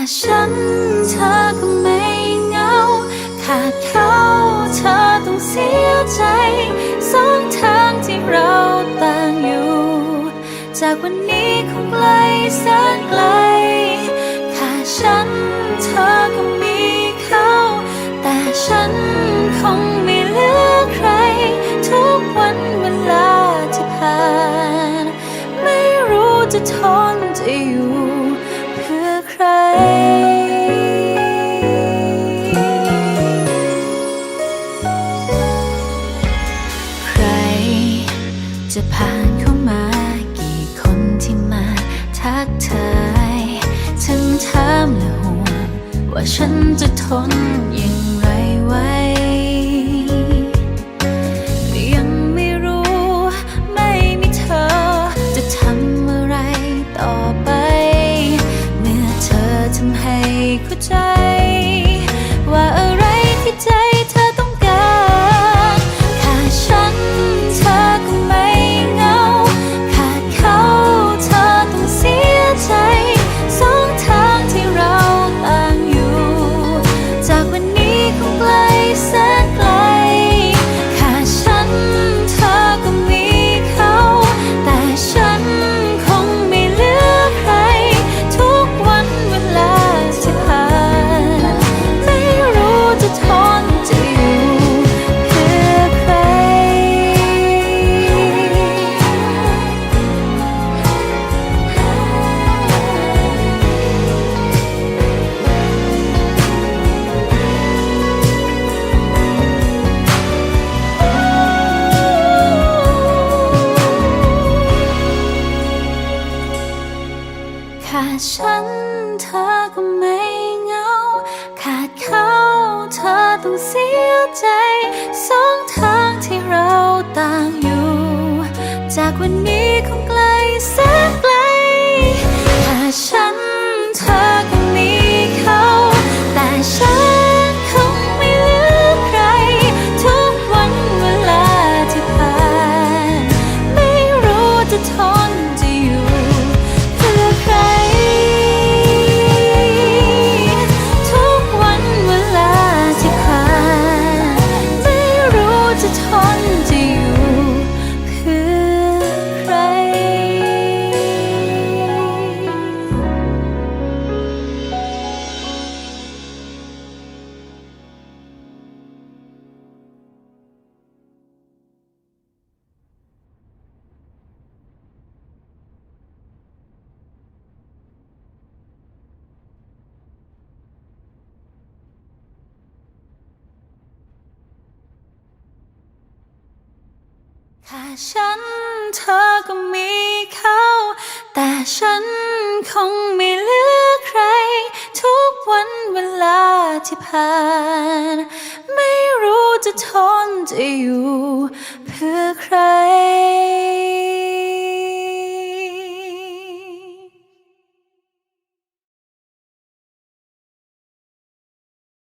ฉันเธอก็ไม่เหงา ขาดเขาเธอต้องเสียใจสองทางที่เราต่างอยู่ จากวันนี้คงไกลแสนไกล จะผ่านเข้ามา กี่คนที่มาทักทายถึงถามและห่วงว่าฉันจะทนอย่างไรไว้ยังไม่รู้ ไม่มีเธอ จะทำอะไรต่อไป เมื่อเธอทำให้เข้าใจ ฉันเธอก็ไม่เหงา ขาดเขาเธอต้องเสียใจ สองทางที่เราต่างอยู่ จากวันนี้ รู้ ถ้าฉันเธอก็มีเขา แต่ฉันคงไม่เหลือใคร ทุกวันเวลาที่ผ่าน ไม่รู้จะทนจะอยู่